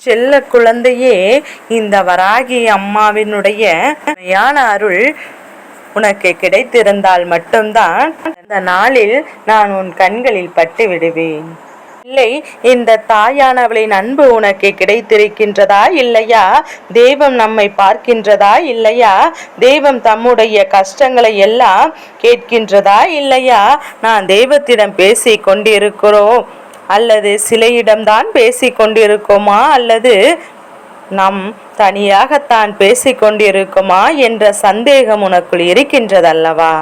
செல்ல குழந்தையே இந்த வராகி அம்மாவினுடைய அருள் உனக்கு கிடைத்திருந்தால் மட்டும்தான் அந்த நாளில் நான் உன் கண்களில் பட்டு விடுவேன். இல்லை இந்த தாயானவளின் அன்பு உனக்கு கிடைத்திருக்கின்றதா இல்லையா? தெய்வம் நம்மை பார்க்கின்றதா இல்லையா? தெய்வம் தம்முடைய கஷ்டங்களை எல்லாம் கேட்கின்றதா இல்லையா? நான் தெய்வத்திடம் பேசி கொண்டிருக்கிறோம். அல்லது சிலையிடம்தான் பேசி கொண்டிருக்கோமா அல்லது நம் தனியாகத்தான் பேசிக் கொண்டிருக்குமா என்ற சந்தேகம் உனக்குள் இருக்கின்றதல்லவா?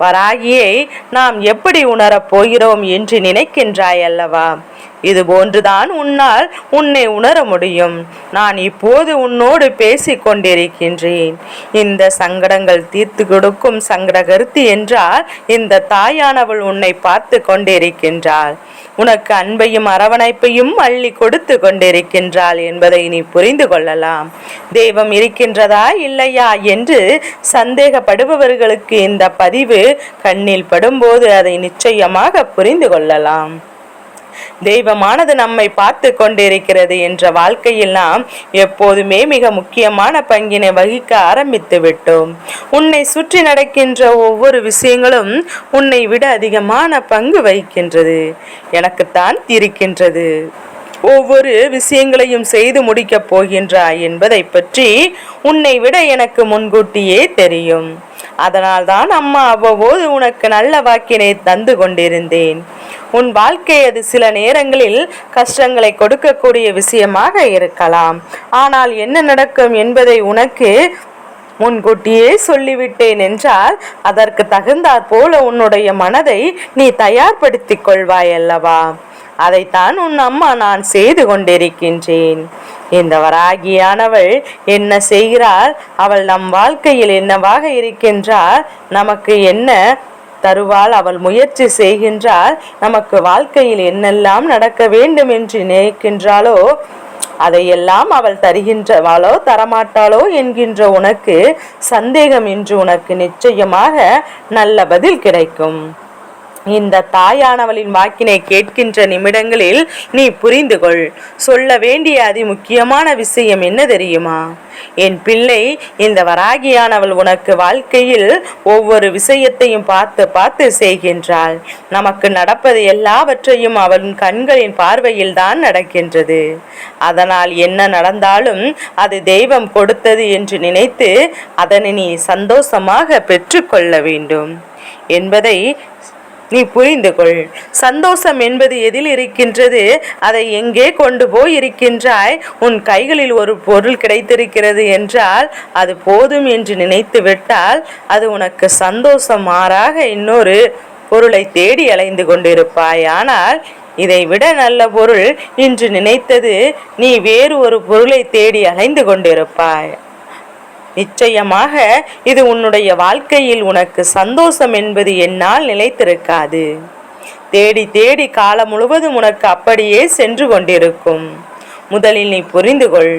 வராகியை நாம் எப்படி உணரப் போகிறோம் என்று நினைக்கின்றாய் அல்லவா இது போன்றுதான் உன்னால் உன்னை உணர முடியும். நான் இப்போது உன்னோடு பேசிக் கொண்டிருக்கின்றேன் இந்த சங்கடங்கள் தீர்த்து கொடுக்கும் சங்கடகருத்து என்றால் இந்த தாயானவள் உன்னை பார்த்து கொண்டிருக்கின்றாள். உனக்கு அன்பையும் அரவணைப்பையும் அள்ளி கொடுத்து கொண்டிருக்கின்றாள் என்பதை நீ புரிந்து கொள்ளலாம். தெய்வம் இருக்கின்றதா இல்லையா என்று சந்தேகப்படுபவர்களுக்கு இந்த பதிவு கண்ணில் படும்போது அதை நிச்சயமாக புரிந்து கொள்ளலாம். தெய்வமானது நம்மை பார்த்து கொண்டிருக்கிறது என்ற வாழ்க்கையில் நாம் எப்போதுமே மிக முக்கியமான பங்கினை வகிக்க ஆரம்பித்து விட்டோம். உன்னை சுற்றி நடக்கின்ற ஒவ்வொரு விஷயங்களும் உன்னை விட அதிகமான பங்கு வகிக்கின்றது. எனக்குத்தான் இருக்கின்றது. ஒவ்வொரு விஷயங்களையும் செய்து முடிக்கப் போகின்றாய் என்பதை பற்றி உன்னை விட எனக்கு முன்கூட்டியே தெரியும். அதனால்தான் அம்மா அவ்வப்போது உனக்கு நல்ல வாக்கினை தந்து கொண்டிருந்தேன். உன் வாழ்க்கை அது சில நேரங்களில் கஷ்டங்களை கொடுக்கக்கூடிய விஷயமாக இருக்கலாம். ஆனால் என்ன நடக்கும் என்பதை உனக்கு முன்கூட்டியே சொல்லிவிட்டேன் என்றால் அதற்கு தகுந்தாற் போல உன்னுடைய மனதை நீ தயார்படுத்திக் கொள்வாய் அல்லவா? அதைத்தான் உன் அம்மா நான் செய்து கொண்டிருக்கின்றேன். இந்த வராகியானவள் என்ன செய்கிறாள்? அவள் நம் வாழ்க்கையில் என்னவாக இருக்கின்றால் நமக்கு என்ன தருவாள். அவள் முயற்சி செய்கின்றால் நமக்கு வாழ்க்கையில் என்னெல்லாம் நடக்க வேண்டும் என்று நினைக்கின்றாளோ அதையெல்லாம் அவள் தருகின்றவாளோ தரமாட்டாளோ என்கின்ற உனக்கு சந்தேகம் என்று உனக்கு நிச்சயமாக நல்ல பதில் கிடைக்கும். இந்த தாயானவளின் வாக்கினை கேட்கின்ற நிமிடங்களில் நீ புரிந்து கொள். சொல்ல வேண்டிய அதி முக்கியமான விஷயம் என்ன தெரியுமா? என் பிள்ளை இந்த வராகியானவள் உனக்கு வாழ்க்கையில் ஒவ்வொரு விஷயத்தையும் பார்த்து பார்த்து செய்கின்றாள். நமக்கு நடப்பது எல்லாவற்றையும் அவளின் கண்களின் பார்வையில் தான் நடக்கின்றது. அதனால் என்ன நடந்தாலும் அது தெய்வம் கொடுத்தது என்று நினைத்து அதனை நீ சந்தோஷமாக பெற்றுக்கொள்ள வேண்டும். என்பதை நீ புரிந்து கொள். சந்தோஷம் என்பது எதில் இருக்கின்றது? அதை எங்கே கொண்டு போய் இருக்கின்றாய் உன் கைகளில் ஒரு பொருள் கிடைத்திருக்கிறது என்றால் அது போதும் என்று நினைத்து விட்டால் அது உனக்கு சந்தோஷம் மாறாக இன்னொரு பொருளை தேடி அலைந்து கொண்டிருப்பாய். ஆனால் இதை விட நல்ல பொருள் இன்று நினைத்தது நீ வேறு ஒரு பொருளை தேடி அலைந்து கொண்டிருப்பாய். நிச்சயமாக இது உன்னுடைய வாழ்க்கையில் உனக்கு சந்தோஷம் என்பது என்னால் நிலைத்திருக்காது. தேடி தேடி காலம் முழுவதும் உனக்கு அப்படியே சென்று கொண்டிருக்கும். முதலில் நீ புரிந்து கொள்.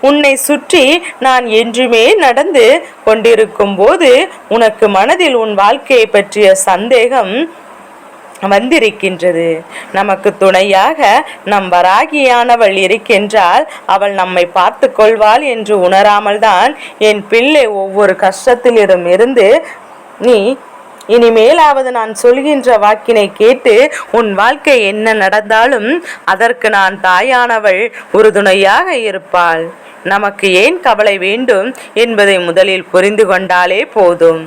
உன்னை சுற்றி நான் என்றுமே நடந்து கொண்டிருக்கும் போது உனக்கு மனதில் உன் வாழ்க்கையை பற்றிய சந்தேகம் வந்திருக்கின்றது. நமக்கு துணையாக நம் வராகியானவள் இருக்கின்றால் அவள் நம்மை பார்த்து கொள்வாள் என்று உணராமல் தான் என் பிள்ளை ஒவ்வொரு கஷ்டத்திலிடும் இருந்து நீ இனிமேலாவது நான் சொல்கின்ற வாக்கினை கேட்டு உன் வாழ்க்கை என்ன நடந்தாலும் அதற்கு நான் தாயானவள் உறுதுணையாக இருப்பாள். நமக்கு ஏன் கவலை வேண்டும் என்பதை முதலில் புரிந்து கொண்டாலே போதும்.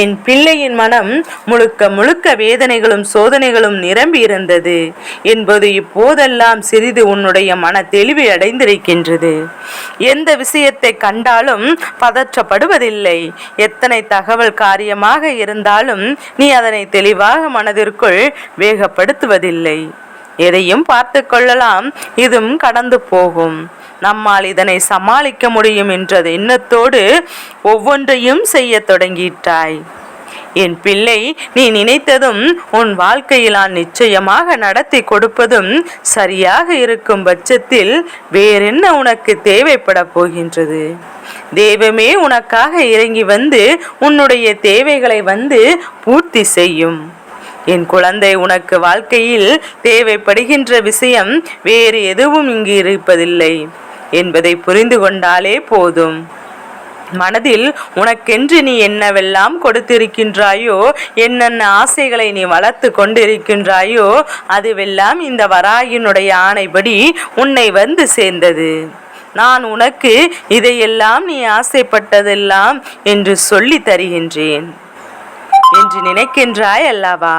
என் பிள்ளையின் மனம் முழுக்க முழுக்க வேதனைகளும் சோதனைகளும் நிரம்பி இருந்தது. என்பது இப்போதெல்லாம் சிறிது உன்னுடைய மன தெளிவு அடைந்திருக்கின்றது. எந்த விஷயத்தை கண்டாலும் பதற்றப்படுவதில்லை. எத்தனை தகவல் காரியமாக இருந்தாலும் நீ அதனை தெளிவாக மனதிற்குள் வேகப்படுத்துவதில்லை. எதையும் பார்த்து கொள்ளலாம். இதுவும் கடந்து போகும். நம்மால் இதனை சமாளிக்க முடியும் என்ற எண்ணத்தோடு ஒவ்வொன்றையும் செய்ய தொடங்கிட்டாய். என் பிள்ளை நீ நினைத்ததும் உன் வாழ்க்கையில் நான் நிச்சயமாக நடத்தி கொடுப்பதும் சரியாக இருக்கும் பட்சத்தில் வேறென்ன உனக்கு தேவைப்பட போகின்றது? தெய்வமே உனக்காக இறங்கி வந்து உன்னுடைய தேவைகளை வந்து பூர்த்தி செய்யும். என் குழந்தை உனக்கு வாழ்க்கையில் தேவைப்படுகின்ற விஷயம் வேறு எதுவும் இங்கு இருப்பதில்லை. என்பதை புரிந்து கொண்டாலே போதும். மனதில் உனக்கென்று நீ என்னவெல்லாம் கொடுத்திருக்கின்றாயோ என்னென்ன ஆசைகளை நீ வளர்த்து கொண்டிருக்கின்றாயோ அதுவெல்லாம் இந்த வராயினுடைய ஆணைப்படி உன்னை வந்து சேர்ந்தது. நான் உனக்கு இதையெல்லாம் நீ ஆசைப்பட்டதெல்லாம் என்று சொல்லி தருகின்றேன். என்று நினைக்கின்றாய் அல்லவா?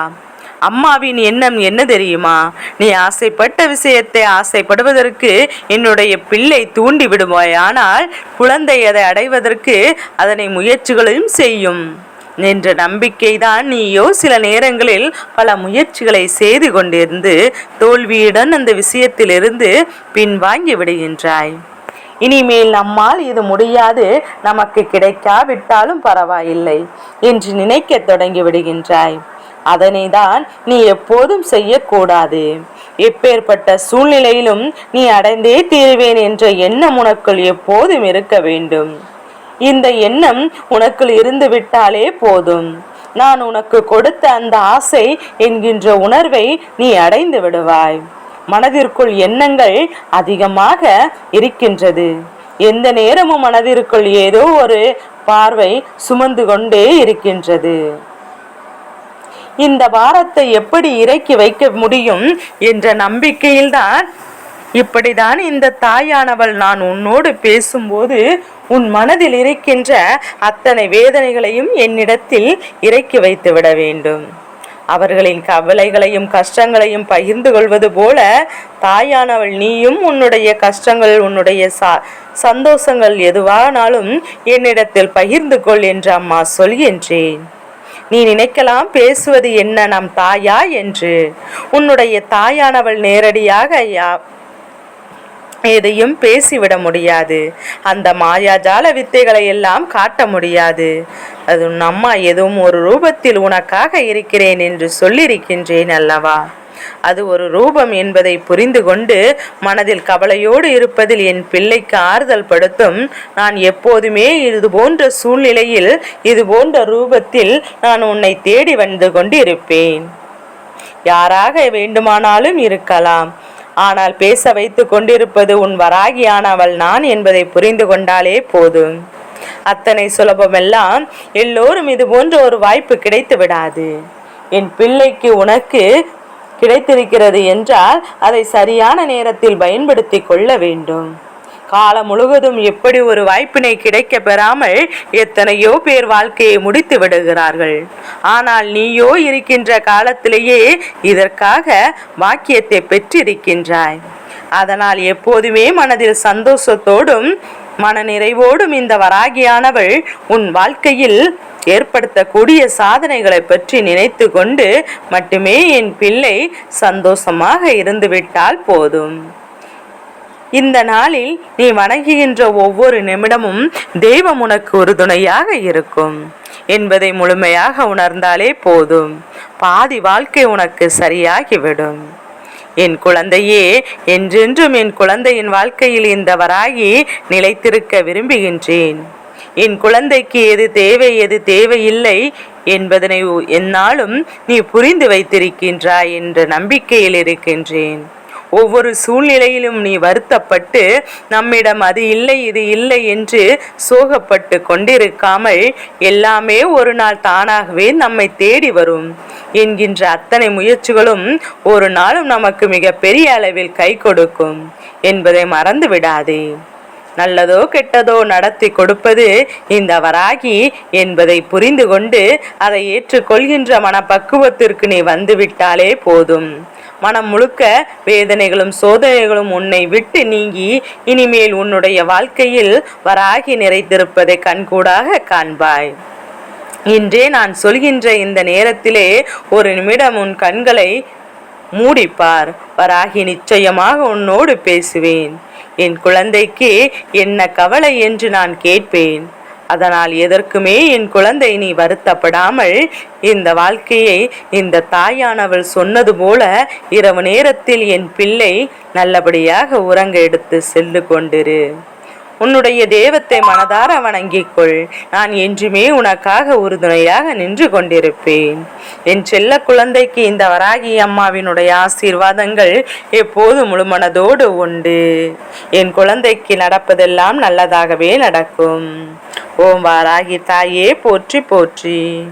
அம்மாவின் எண்ணம் என்ன தெரியுமா? நீ ஆசைப்பட்ட விஷயத்தை ஆசைப்படுவதற்கு என்னுடைய பிள்ளை தூண்டி விடுவாயானால் குழந்தை அதை அடைவதற்கு அதனை முயற்சிகளையும் செய்யும். என்ற நம்பிக்கைதான் நீயோ சில நேரங்களில் பல முயற்சிகளை செய்து கொண்டிருந்து தோல்வியுடன் அந்த விஷயத்திலிருந்து பின்வாங்கி விடுகின்றாய். இனிமேல் நம்மால் இது முடியாது. நமக்கு கிடைக்காவிட்டாலும் பரவாயில்லை என்று நினைக்க தொடங்கி விடுகின்றாய். அதனை தான் நீ எப்போதும் செய்யக்கூடாது. எப்பேற்பட்ட சூழ்நிலையிலும் நீ அடைந்தே தீருவேன் என்ற எண்ணம் உனக்குள் எப்போதும் இருக்க வேண்டும். இந்த எண்ணம் உனக்குள் இருந்து விட்டாலே போதும். நான் உனக்கு கொடுத்த அந்த ஆசை என்கின்ற உணர்வை நீ அடைந்து விடுவாய். மனதிற்குள் எண்ணங்கள் அதிகமாக இருக்கின்றது. எந்த நேரமும் மனதிற்குள் ஏதோ ஒரு பார்வை சுமந்து கொண்டே இருக்கின்றது. இந்த பாரத்தை எப்படி இறக்கி வைக்க முடியும் என்ற நம்பிக்கையில்தான் இப்படிதான் இந்த தாயானவள் நான் உன்னோடு பேசும்போது உன் மனதில் இருக்கின்ற அத்தனை வேதனைகளையும் என்னிடத்தில் இறக்கி வைத்து விட வேண்டும். அவர்களின் கவலைகளையும் கஷ்டங்களையும் பகிர்ந்து கொள்வது போல தாயானவள் நீயும் உன்னுடைய கஷ்டங்கள் உன்னுடைய சா சந்தோஷங்கள் எதுவானாலும் என்னிடத்தில் பகிர்ந்து கொள் என்று அம்மா சொல்கின்றேன். நீ நினைக்கலாம் பேசுவது என்ன நம் தாயா என்று. உன்னுடைய தாயானவள் நேரடியாக ஐயா எதையும் பேசிவிட முடியாது. அந்த மாயாஜால வித்தைகளை எல்லாம் காட்ட முடியாது. அது உன் அம்மா எதுவும் ஒரு ரூபத்தில் உனக்காக இருக்கிறேன் என்று சொல்லியிருக்கின்றேன் அல்லவா? அது ஒரு ரூபம் என்பதை புரிந்து கொண்டு மனதில் கவலையோடு இருப்பதில் என் பிள்ளைக்கு ஆறுதல் படுத்தும். நான் எப்போதுமே இது போன்ற சூழ்நிலையில் இது போன்ற ரூபத்தில் நான் உன்னை தேடி வந்து கொண்டு இருப்பேன் யாராக வேண்டுமானாலும் இருக்கலாம். ஆனால் பேச வைத்து கொண்டிருப்பது உன் வராகியானவள் நான் என்பதை புரிந்து கொண்டாலே போதும். அத்தனை சுலபமெல்லாம் எல்லோரும் இது போன்ற ஒரு வாய்ப்பு கிடைத்து விடாது என் பிள்ளைக்கு உனக்கு கிடைத்திருக்கிறது என்றால் அதை சரியான நேரத்தில் பயன்படுத்தி கொள்ள வேண்டும். காலம் முழுவதும் எப்படி ஒரு வாய்ப்பினை கிடைக்க பெறாமல் எத்தனையோ பேர் வாழ்க்கையை முடித்து விடுகிறார்கள். ஆனால் நீயோ இருக்கின்ற காலத்திலேயே இதற்காக வாக்கியத்தை பெற்றிருக்கின்றாய். அதனால் எப்போதுமே மனதில் சந்தோஷத்தோடும் மனநிறைவோடும் இந்த வராகியானவள் உன் வாழ்க்கையில் ஏற்படுத்தக்கூடிய சாதனைகளை பற்றி நினைத்து கொண்டு மட்டுமே என் பிள்ளை சந்தோஷமாக இருந்துவிட்டால் போதும். இந்த நாளில் நீ வணங்குகின்ற ஒவ்வொரு நிமிடமும் தெய்வம் உனக்கு உறுதுணையாக இருக்கும். என்பதை முழுமையாக உணர்ந்தாலே போதும். பாதி வாழ்க்கை உனக்கு சரியாகிவிடும். என் குழந்தையே என்றென்றும் என் குழந்தையின் வாழ்க்கையில் இந்த வராகி நிலைத்திருக்க விரும்புகின்றேன். என் குழந்தைக்கு எது தேவை எது தேவையில்லை என்பதனை என்னாலும் நீ புரிந்து வைத்திருக்கின்றாய் என்ற நம்பிக்கையில் இருக்கின்றேன். ஒவ்வொரு சூழ்நிலையிலும் நீ வருத்தப்பட்டு நம்மிடம் அது இல்லை இது இல்லை என்று சோகப்பட்டு கொண்டிருக்காமல் எல்லாமே ஒரு நாள் தானாகவே நம்மை தேடி வரும் என்கின்ற அத்தனை முயற்சிகளும் ஒரு நாளும் நமக்கு மிக பெரிய அளவில் கை கொடுக்கும் என்பதை மறந்து விடாதே நல்லதோ கெட்டதோ நடத்தி கொடுப்பது இந்த வராகி என்பதை புரிந்து கொண்டு அதை ஏற்றுக்கொள்கின்ற மனப்பக்குவத்திற்கு நீ வந்துவிட்டாலே போதும். மனம் முழுக்க வேதனைகளும் சோதனைகளும் உன்னை விட்டு நீங்கி இனிமேல் உன்னுடைய வாழ்க்கையில் வராகி நிறைந்திருப்பதை கண்கூடாக காண்பாய். இன்றே நான் சொல்கின்ற இந்த நேரத்திலே ஒரு நிமிடம் உன் கண்களை மூடிப்பார். வராகி நிச்சயமாக உன்னோடு பேசுவேன். என் குழந்தைக்கு என்ன கவலை என்று நான் கேட்பேன். அதனால் எதற்குமே என் குழந்தை நீ வருத்தப்படாமல் இந்த வாழ்க்கையை இந்த தாயானவள் சொன்னது போல இரவு நேரத்தில் என் பிள்ளை நல்லபடியாக உறங்க எடுத்து செல்லு கொண்டிரு உன்னுடைய தெய்வத்தை மனதார வணங்கிக் கொள் நான் என்றுமே உனக்காக உறுதுணையாக நின்று கொண்டிருப்பேன். என் செல்ல குழந்தைக்கு இந்த வராகி அம்மாவினுடைய ஆசீர்வாதங்கள் எப்போது முழுமனதோடு உண்டு. என் குழந்தைக்கு நடப்பதெல்லாம் நல்லதாகவே நடக்கும். ஓம் வாராகி தாயே போற்றி போற்றி.